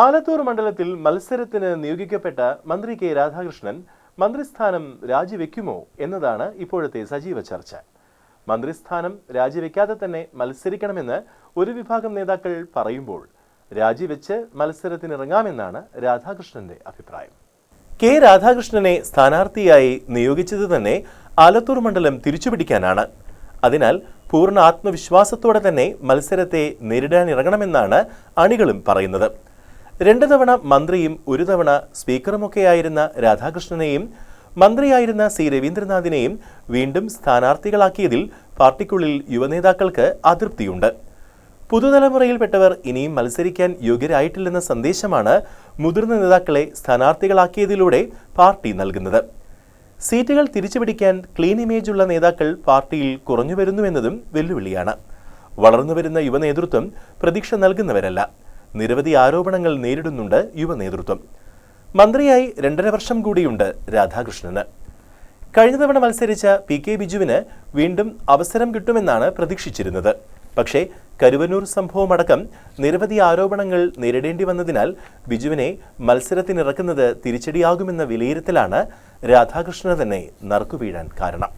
ആലത്തൂർ മണ്ഡലത്തിൽ മത്സരത്തിന് നിയോഗിക്കപ്പെട്ട മന്ത്രി കെ രാധാകൃഷ്ണൻ മന്ത്രിസ്ഥാനം രാജിവെക്കുമോ എന്നതാണ് ഇപ്പോഴത്തെ സജീവ ചർച്ച. മന്ത്രിസ്ഥാനം രാജിവെക്കാതെ തന്നെ മത്സരിക്കണമെന്ന് ഒരു വിഭാഗം നേതാക്കൾ പറയുമ്പോൾ രാജിവെച്ച് മത്സരത്തിനിറങ്ങാമെന്നാണ് രാധാകൃഷ്ണന്റെ അഭിപ്രായം. കെ രാധാകൃഷ്ണനെ സ്ഥാനാർത്ഥിയായി നിയോഗിച്ചത് തന്നെ ആലത്തൂർ മണ്ഡലം തിരിച്ചുപിടിക്കാനാണ്. അതിനാൽ പൂർണ ആത്മവിശ്വാസത്തോടെ തന്നെ മത്സരത്തെ നേരിടാനിറങ്ങണമെന്നാണ് അണികളും പറയുന്നത്. രണ്ട് തവണ മന്ത്രിയും ഒരു തവണ സ്പീക്കറുമൊക്കെയായിരുന്ന രാധാകൃഷ്ണനെയും മന്ത്രിയായിരുന്ന സി രവീന്ദ്രനാഥിനെയും വീണ്ടും സ്ഥാനാർത്ഥികളാക്കിയതിൽ പാർട്ടിക്കുള്ളിൽ യുവനേതാക്കൾക്ക് അതൃപ്തിയുണ്ട്. പുതുതലമുറയിൽപ്പെട്ടവർ ഇനിയും മത്സരിക്കാൻ യോഗ്യരായിട്ടില്ലെന്ന സന്ദേശമാണ് മുതിർന്ന നേതാക്കളെ സ്ഥാനാർത്ഥികളാക്കിയതിലൂടെ പാർട്ടി നൽകുന്നത്. സീറ്റുകൾ തിരിച്ചുപിടിക്കാൻ ക്ലീൻ ഇമേജ് ഉള്ള നേതാക്കൾ പാർട്ടിയിൽ കുറഞ്ഞു വരുന്നുവെന്നതും വെല്ലുവിളിയാണ്. വളർന്നുവരുന്ന യുവനേതൃത്വം പ്രതീക്ഷ നൽകുന്നവരല്ല. നിരവധി ആരോപണങ്ങൾ നേരിടുന്നുണ്ട് യുവ നേതൃത്വം മന്ത്രിയായി രണ്ടര വർഷം കൂടിയുണ്ട് രാധാകൃഷ്ണന്. കഴിഞ്ഞ തവണ മത്സരിച്ച പി കെ ബിജുവിന് വീണ്ടും അവസരം കിട്ടുമെന്നാണ് പ്രതീക്ഷിച്ചിരുന്നത്. പക്ഷേ കരുവന്നൂർ സംഭവമടക്കം നിരവധി ആരോപണങ്ങൾ നേരിടേണ്ടി വന്നതിനാൽ ബിജുവിനെ മത്സരത്തിനിറക്കുന്നത് തിരിച്ചടിയാകുമെന്ന വിലയിരുത്തലാണ് രാധാകൃഷ്ണന് തന്നെ നറുക്കുവീഴാൻ കാരണം.